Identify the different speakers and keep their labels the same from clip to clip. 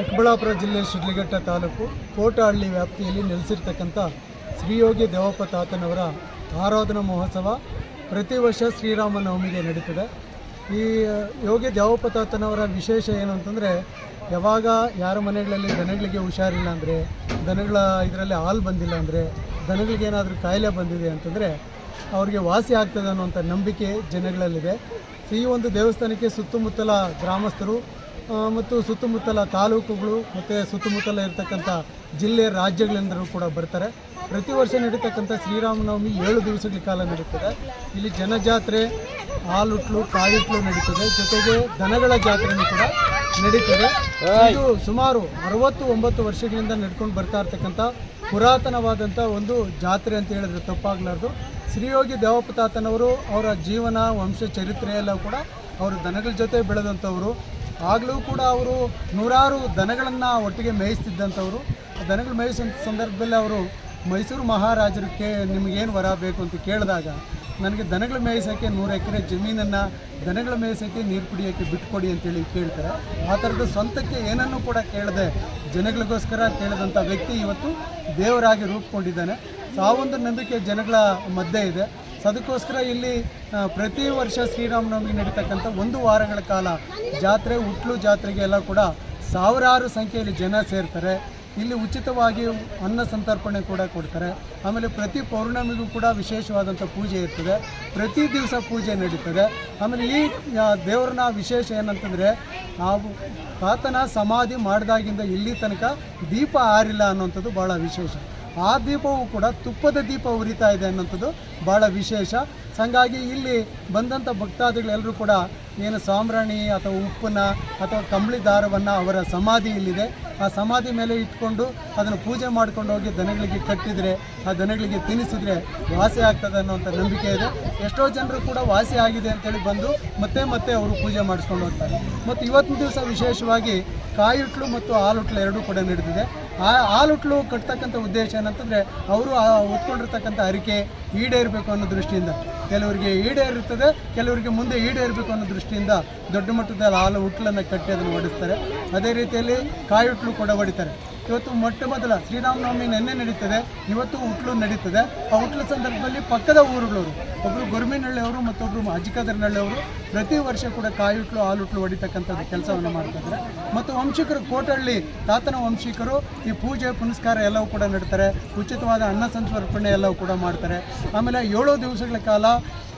Speaker 1: ಚಿಕ್ಕಬಳ್ಳಾಪುರ ಜಿಲ್ಲೆ ಶಿಡ್ಲಘಟ್ಟ ತಾಲೂಕು ಕೋಟಹಳ್ಳಿ ವ್ಯಾಪ್ತಿಯಲ್ಲಿ ನೆಲೆಸಿರ್ತಕ್ಕಂಥ ಶ್ರೀಯೋಗಿ ದೇವಪ್ಪ ತಾತನವರ ಆರಾಧನಾ ಮಹೋತ್ಸವ ಪ್ರತಿ ವರ್ಷ ಶ್ರೀರಾಮನವಮಿಗೆ ನಡೀತದೆ. ಈ ಯೋಗಿ ದೇವಪ್ಪ ತಾತನವರ ವಿಶೇಷ ಏನು ಅಂತಂದರೆ, ಯಾವಾಗ ಯಾರ ಮನೆಗಳಲ್ಲಿ ದನಗಳಿಗೆ ಹುಷಾರಿಲ್ಲ ಅಂದರೆ, ದನಗಳ ಇದರಲ್ಲಿ ಹಾಲು ಬಂದಿಲ್ಲ ಅಂದರೆ, ದನಗಳಿಗೆ ಏನಾದರೂ ಕಾಯಿಲೆ ಬಂದಿದೆ ಅಂತಂದರೆ, ಅವ್ರಿಗೆ ವಾಸಿ ಆಗ್ತದೆ ಅನ್ನುವಂಥ ನಂಬಿಕೆ ಜನಗಳಲ್ಲಿದೆ. ಈ ಒಂದು ದೇವಸ್ಥಾನಕ್ಕೆ ಸುತ್ತಮುತ್ತಲ ಗ್ರಾಮಸ್ಥರು ಮತ್ತು ಸುತ್ತಮುತ್ತಲ ತಾಲೂಕುಗಳು ಮತ್ತು ಸುತ್ತಮುತ್ತಲ ಇರತಕ್ಕಂಥ ಜಿಲ್ಲೆ ರಾಜ್ಯಗಳಿಂದಲೂ ಕೂಡ ಬರ್ತಾರೆ. ಪ್ರತಿ ವರ್ಷ ನಡೀತಕ್ಕಂಥ ಶ್ರೀರಾಮನವಮಿ ಏಳು ದಿವಸಗಳ ಕಾಲ ನಡೀತದೆ. ಇಲ್ಲಿ ಜನಜಾತ್ರೆ, ಹಾಲುಟ್ಲು, ಕಾಯಿಟ್ಲು ನಡೀತದೆ. ಜೊತೆಗೆ ದನಗಳ ಜಾತ್ರೆಯೂ ಕೂಡ ನಡೀತದೆ. ಇದು ಸುಮಾರು ಅರವತ್ತು ಒಂಬತ್ತು ವರ್ಷಗಳಿಂದ ನಡ್ಕೊಂಡು ಬರ್ತಾ ಇರ್ತಕ್ಕಂಥ ಪುರಾತನವಾದಂಥ ಒಂದು ಜಾತ್ರೆ ಅಂತ ಹೇಳಿದ್ರೆ ತಪ್ಪಾಗಲಾರ್ದು. ಶ್ರೀಯೋಗಿ ದೇವಪ್ರತಾತನವರು ಅವರ ಜೀವನ, ವಂಶ, ಚರಿತ್ರೆ ಎಲ್ಲ ಕೂಡ ಅವರು ದನಗಳ ಜೊತೆ ಬೆಳೆದಂಥವರು. ಆಗಲೂ ಕೂಡ ಅವರು ನೂರಾರು ದನಗಳನ್ನು ಒಟ್ಟಿಗೆ ಮೇಯಿಸ್ತಿದ್ದಂಥವ್ರು. ದನಗಳು ಮೇಯಿಸೋ ಸಂದರ್ಭದಲ್ಲಿ ಅವರು ಮೈಸೂರು ಮಹಾರಾಜರು ಕೇ, ನಿಮಗೇನು ವರ ಬೇಕು ಅಂತ ಕೇಳಿದಾಗ, ನನಗೆ ದನಗಳು ಮೇಯಿಸೋಕ್ಕೆ ನೂರು ಎಕರೆ ಜಮೀನನ್ನು, ದನಗಳು ಮೇಯಿಸೋಕ್ಕೆ ನೀರು ಕುಡಿಯೋಕ್ಕೆ ಬಿಟ್ಕೊಡಿ ಅಂತೇಳಿ ಕೇಳ್ತಾರೆ. ಆ ಥರದ ಸ್ವಂತಕ್ಕೆ ಏನನ್ನು ಕೂಡ ಕೇಳದೆ ಜನಗಳಿಗೋಸ್ಕರ ಕೇಳಿದಂಥ ವ್ಯಕ್ತಿ ಇವತ್ತು ದೇವರಾಗಿ ರೂಪುಕೊಂಡಿದ್ದಾನೆ ಸೊ ಒಂದು ನಂಬಿಕೆ ಜನಗಳ ಮಧ್ಯೆ ಇದೆ. ಸೊ ಅದಕ್ಕೋಸ್ಕರ ಇಲ್ಲಿ ಪ್ರತಿ ವರ್ಷ ಶ್ರೀರಾಮನವಮಿ ನಡೀತಕ್ಕಂಥ ಒಂದು ವಾರಗಳ ಕಾಲ ಜಾತ್ರೆ ಹುಟ್ಲು ಜಾತ್ರೆಗೆ ಎಲ್ಲ ಕೂಡ ಸಾವಿರಾರು ಸಂಖ್ಯೆಯಲ್ಲಿ ಜನ ಸೇರ್ತಾರೆ. ಇಲ್ಲಿ ಉಚಿತವಾಗಿ ಅನ್ನ ಸಂತರ್ಪಣೆ ಕೂಡ ಕೊಡ್ತಾರೆ. ಆಮೇಲೆ ಪ್ರತಿ ಪೌರ್ಣಮಿಗೂ ಕೂಡ ವಿಶೇಷವಾದಂಥ ಪೂಜೆ ಇರ್ತದೆ. ಪ್ರತಿ ದಿವಸ ಪೂಜೆ ನಡೀತದೆ. ಆಮೇಲೆ ಈ ದೇವ್ರನ್ನ ವಿಶೇಷ ಏನಂತಂದರೆ ನಾವು ತಾತನ ಸಮಾಧಿ ಮಾಡಿದಾಗಿಂದ ಇಲ್ಲಿ ತನಕ ದೀಪ ಆರಿಲ್ಲ ಅನ್ನೋಂಥದ್ದು ಭಾಳ ವಿಶೇಷ. ಆ ದೀಪವು ಕೂಡ ತುಪ್ಪದ ದೀಪ ಉರಿತಾ ಇದೆ ಅನ್ನೋಂಥದ್ದು ಭಾಳ ವಿಶೇಷ. ಹಂಗಾಗಿ ಇಲ್ಲಿ ಬಂದಂಥ ಭಕ್ತಾದಿಗಳೆಲ್ಲರೂ ಕೂಡ ಏನು ಸಾಂಬ್ರಾಣಿ ಅಥವಾ ಉಪ್ಪನ್ನ ಅಥವಾ ಕಂಬಳಿ ದಾರವನ್ನು ಅವರ ಸಮಾಧಿ ಇಲ್ಲಿದೆ. ಆ ಸಮಾಧಿ ಮೇಲೆ ಇಟ್ಕೊಂಡು ಅದನ್ನು ಪೂಜೆ ಮಾಡ್ಕೊಂಡು ಹೋಗಿ ದನಗಳಿಗೆ ಕಟ್ಟಿದರೆ, ಆ ದನಗಳಿಗೆ ತಿನ್ನಿಸಿದ್ರೆ ವಾಸಿ ಆಗ್ತದೆ ಅನ್ನೋಂಥ ನಂಬಿಕೆ ಇದೆ. ಎಷ್ಟೋ ಜನರು ಕೂಡ ವಾಸಿ ಆಗಿದೆ ಅಂತೇಳಿ ಬಂದು ಮತ್ತೆ ಮತ್ತೆ ಅವರು ಪೂಜೆ ಮಾಡಿಸ್ಕೊಂಡು ಹೋಗ್ತಾರೆ. ಮತ್ತು ಇವತ್ತಿನ ದಿವಸ ವಿಶೇಷವಾಗಿ ಕಾಯುಟ್ಲು ಮತ್ತು ಹಾಲುಟ್ಲು ಎರಡೂ ಕೂಡ ನಡೆದಿದೆ. ಆ ಹಾಲುಟ್ಲು ಕಟ್ತಕ್ಕಂಥ ಉದ್ದೇಶ ಏನಂತಂದರೆ ಅವರು ಆ ಹೊತ್ಕೊಂಡಿರ್ತಕ್ಕಂಥ ಅರಿಕೆ ಈಡೇರಬೇಕು ಅನ್ನೋ ದೃಷ್ಟಿಯಿಂದ. ಕೆಲವರಿಗೆ ಈಡೇರಿರ್ತದೆ, ಕೆಲವರಿಗೆ ಮುಂದೆ ಈಡೇರಬೇಕು ಅನ್ನೋ ದೃಷ್ಟಿಯಿಂದ ದೊಡ್ಡ ಮಟ್ಟದ ಹಾಲು ಹುಟ್ಲನ್ನು ಕಟ್ಟಿ ಅದನ್ನು ಹೊಡಿಸ್ತಾರೆ ಅದೇ ರೀತಿಯಲ್ಲಿ ಕಾಯಿ ಹುಟ್ಲು ಕೂಡ ಹೊಡಿತಾರೆ. ಇವತ್ತು ಮೊಟ್ಟ ಮೊದಲ ಶ್ರೀರಾಮನವಮಿ ನೆನ್ನೆ ನಡೀತದೆ, ಇವತ್ತು ಹುಟ್ಲು ನಡೀತದೆ. ಆ ಹುಟ್ಲ ಸಂದರ್ಭದಲ್ಲಿ ಪಕ್ಕದ ಊರುಗಳವರು ಒಬ್ಬರು ಗೊರ್ಮಿನಹಳ್ಳಿಯವರು ಮತ್ತೊಬ್ಬರು ಅಜ್ಜಿಕದರ್ನಹಳ್ಳಿಯವರು ಪ್ರತಿ ವರ್ಷ ಕೂಡ ಕಾಯಿ ಹುಟ್ಲು, ಹಾಲು ಹುಟ್ಲು ಹೊಡಿತಕ್ಕಂಥದ್ದು ಕೆಲಸವನ್ನು ಮಾಡ್ತಿದ್ದಾರೆ ಮತ್ತು ವಂಶಿಕರು, ಕೋಟಹಳ್ಳಿ ತಾತನ ವಂಶಿಕರು ಈ ಪೂಜೆ, ಪುನಸ್ಕಾರ ಎಲ್ಲವೂ ಕೂಡ ನಡ್ತಾರೆ. ಉಚಿತವಾದ ಅನ್ನ ಸಂಸ್ಮರ್ಪಣೆ ಎಲ್ಲವೂ ಕೂಡ ಮಾಡ್ತಾರೆ. ಆಮೇಲೆ ಏಳು ದಿವಸಗಳ ಕಾಲ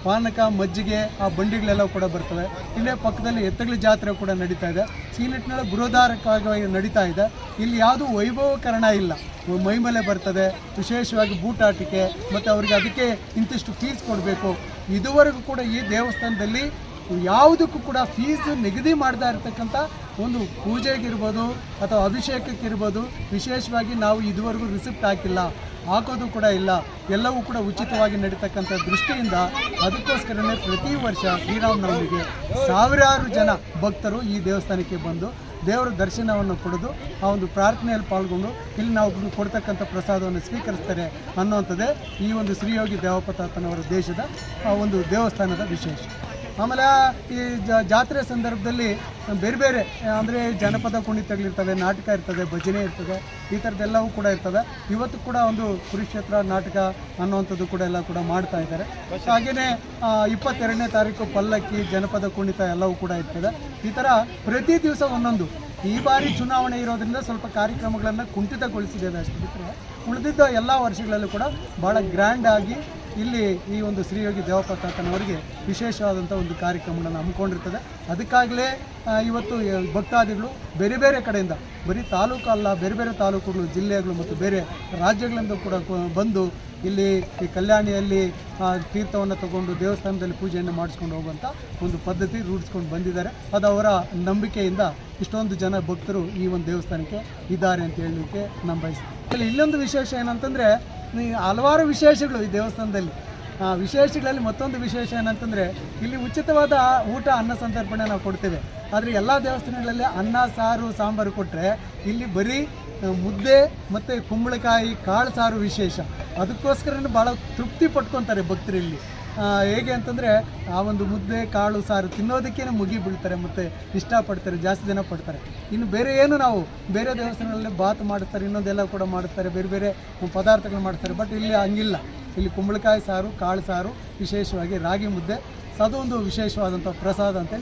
Speaker 1: ಪಾನಕ, ಮಜ್ಜಿಗೆ, ಆ ಬಂಡಿಗಳೆಲ್ಲ ಕೂಡ ಬರ್ತವೆ. ಇಲ್ಲೇ ಪಕ್ಕದಲ್ಲಿ ಎತ್ತಗಳ ಜಾತ್ರೆ ಕೂಡ ನಡೀತಾ ಇದೆ. ಈ ನಿಟ್ಟಿನಲ್ಲಿ ಬೃಹದಾರಕವಾಗಿ ನಡೀತಾ ಇದೆ. ಇಲ್ಲಿ ಯಾವುದೂ ವೈಭವಕರಣ ಇಲ್ಲ. ಮೈಮೇಲೆ ಬರ್ತದೆ, ವಿಶೇಷವಾಗಿ ಬೂಟಾಟಿಕೆ ಮತ್ತು ಅವರಿಗೆ ಅದಕ್ಕೆ ಇಂತಿಷ್ಟು ಫೀಸ್ ಕೊಡಬೇಕು. ಇದುವರೆಗೂ ಕೂಡ ಈ ದೇವಸ್ಥಾನದಲ್ಲಿ ಯಾವುದಕ್ಕೂ ಕೂಡ ಫೀಸ್ ನಿಗದಿ ಮಾಡ್ತಾ ಇರತಕ್ಕಂಥ ಒಂದು ಪೂಜೆಗಿರ್ಬೋದು ಅಥವಾ ಅಭಿಷೇಕಕ್ಕಿರ್ಬೋದು ವಿಶೇಷವಾಗಿ ನಾವು ಇದುವರೆಗೂ ರಿಸಿಪ್ಟ್ ಹಾಕಿಲ್ಲ, ಹಾಕೋದು ಕೂಡ ಇಲ್ಲ, ಎಲ್ಲವೂ ಕೂಡ ಉಚಿತವಾಗಿ ನಡೀತಕ್ಕಂಥ ದೃಷ್ಟಿಯಿಂದ ಅದಕ್ಕೋಸ್ಕರನೇ ಪ್ರತಿ ವರ್ಷ ಶ್ರೀರಾಮನವಮಿಗೆ ಸಾವಿರಾರು ಜನ ಭಕ್ತರು ಈ ದೇವಸ್ಥಾನಕ್ಕೆ ಬಂದು ದೇವರ ದರ್ಶನವನ್ನು ಪಡೆದು ಆ ಒಂದು ಪ್ರಾರ್ಥನೆಯಲ್ಲಿ ಪಾಲ್ಗೊಂಡು ಇಲ್ಲಿ ನಾವು ಕೊಡ್ತಕ್ಕಂಥ ಪ್ರಸಾದವನ್ನು ಸ್ವೀಕರಿಸ್ತಾರೆ ಅನ್ನುವಂಥದ್ದೇ ಈ ಒಂದು ಶ್ರೀಯೋಗಿ ದೇವಪತಾತನವರ ದೇಶದ ಆ ಒಂದು ದೇವಸ್ಥಾನದ ವಿಶೇಷ. ಆಮೇಲೆ ಈ ಜಾತ್ರೆ ಸಂದರ್ಭದಲ್ಲಿ ಬೇರೆ ಬೇರೆ, ಅಂದರೆ ಜನಪದ ಕುಣಿತಗಳಿರ್ತವೆ, ನಾಟಕ ಇರ್ತದೆ, ಭಜನೆ ಇರ್ತದೆ, ಈ ಥರದ್ದೆಲ್ಲವೂ ಕೂಡ ಇರ್ತದೆ. ಇವತ್ತು ಕೂಡ ಒಂದು ಕುರುಕ್ಷೇತ್ರ ನಾಟಕ ಅನ್ನುವಂಥದ್ದು ಕೂಡ ಎಲ್ಲ ಕೂಡ ಮಾಡ್ತಾ ಇದ್ದಾರೆ. ಹಾಗೆಯೇ ಇಪ್ಪತ್ತೆರಡನೇ ತಾರೀಕು ಪಲ್ಲಕ್ಕಿ, ಜನಪದ ಕುಣಿತ ಎಲ್ಲವೂ ಕೂಡ ಇರ್ತದೆ. ಈ ಥರ ಪ್ರತಿ ದಿವಸ ಒಂದೊಂದು. ಈ ಬಾರಿ ಚುನಾವಣೆ ಇರೋದ್ರಿಂದ ಸ್ವಲ್ಪ ಕಾರ್ಯಕ್ರಮಗಳನ್ನು ಕುಂಠಿತಗೊಳಿಸಿದ್ದೇವೆ ಅಷ್ಟು ಬಿಟ್ಟರೆ ಉಳಿದಿದ್ದ ಎಲ್ಲ ವರ್ಷಗಳಲ್ಲೂ ಕೂಡ ಭಾಳ ಗ್ರ್ಯಾಂಡ್ ಆಗಿ ಇಲ್ಲಿ ಈ ಒಂದು ಶ್ರೀಯೋಗಿ ದೇವಪ್ಪ ತಾತನವರಿಗೆ ವಿಶೇಷವಾದಂಥ ಒಂದು ಕಾರ್ಯಕ್ರಮಗಳನ್ನು ಹಮ್ಮಿಕೊಂಡಿರ್ತದೆ. ಅದಕ್ಕಾಗಲೇ ಇವತ್ತು ಭಕ್ತಾದಿಗಳು ಬೇರೆ ಬೇರೆ ಕಡೆಯಿಂದ, ಬರೀ ತಾಲೂಕು ಅಲ್ಲ, ಬೇರೆ ಬೇರೆ ತಾಲೂಕುಗಳು, ಜಿಲ್ಲೆಗಳು ಮತ್ತು ಬೇರೆ ರಾಜ್ಯಗಳಿಂದ ಕೂಡ ಬಂದು ಇಲ್ಲಿ ಈ ಕಲ್ಯಾಣಿಯಲ್ಲಿ ತೀರ್ಥವನ್ನು ತಗೊಂಡು ದೇವಸ್ಥಾನದಲ್ಲಿ ಪೂಜೆಯನ್ನು ಮಾಡಿಸ್ಕೊಂಡು ಹೋಗುವಂಥ ಒಂದು ಪದ್ಧತಿ ರೂಢಿಸ್ಕೊಂಡು ಬಂದಿದ್ದಾರೆ. ಅದು ಅವರ ನಂಬಿಕೆಯಿಂದ ಇಷ್ಟೊಂದು ಜನ ಭಕ್ತರು ಈ ಒಂದು ದೇವಸ್ಥಾನಕ್ಕೆ ಇದ್ದಾರೆ ಅಂತ ಹೇಳಲಿಕ್ಕೆ ನಾನು ಬಯಸ್ತೀನಿ. ಇಲ್ಲಿ ಇಲ್ಲೊಂದು ವಿಶೇಷ ಏನಂತಂದರೆ ಹಲವಾರು ವಿಶೇಷಗಳು ಈ ದೇವಸ್ಥಾನದಲ್ಲಿ. ವಿಶೇಷಗಳಲ್ಲಿ ಮತ್ತೊಂದು ವಿಶೇಷ ಏನಂತಂದರೆ ಇಲ್ಲಿ ಉಚಿತವಾದ ಊಟ ಅನ್ನ ಸಂತರ್ಪಣೆ ನಾವು ಕೊಡ್ತೇವೆ. ಆದರೆ ಎಲ್ಲ ದೇವಸ್ಥಾನಗಳಲ್ಲಿ ಅನ್ನ ಸಾರು ಸಾಂಬಾರು ಕೊಟ್ಟರೆ ಇಲ್ಲಿ ಬರೀ ಮುದ್ದೆ ಮತ್ತು ಕುಂಬಳಕಾಯಿ ಕಾಳು ಸಾರು ವಿಶೇಷ. ಅದಕ್ಕೋಸ್ಕರ ಭಾಳ ತೃಪ್ತಿ ಪಟ್ಕೊತಾರೆ ಭಕ್ತರು ಇಲ್ಲಿ. ಆ, ಹೇಗೆ ಅಂತಂದರೆ ಆ ಒಂದು ಮುದ್ದೆ, ಕಾಳು, ಸಾರು ತಿನ್ನೋದಕ್ಕೇ ಮುಗಿ ಬೀಳ್ತಾರೆ ಮತ್ತು ಇಷ್ಟಪಡ್ತಾರೆ, ಜಾಸ್ತಿ ಜನ ಪಡ್ತಾರೆ. ಇನ್ನು ಬೇರೆ ಏನು ನಾವು ಬೇರೆ ದೇವಸ್ಥಾನಗಳಲ್ಲಿ ಬಾತ್ ಮಾಡ್ತಾರೆ ಇನ್ನೊಂದೆಲ್ಲ ಕೂಡ ಮಾಡ್ತಾರೆ ಬೇರೆ ಬೇರೆ ಪದಾರ್ಥಗಳು ಮಾಡ್ತಾರೆ ಬಟ್ ಇಲ್ಲಿ ಹಂಗಿಲ್ಲ. ಇಲ್ಲಿ ಕುಂಬಳಕಾಯಿ ಸಾರು, ಕಾಳು ಸಾರು, ವಿಶೇಷವಾಗಿ ರಾಗಿ ಮುದ್ದೆ ಅದೊಂದು ವಿಶೇಷವಾದಂಥ ಪ್ರಸಾದ ಅಂತ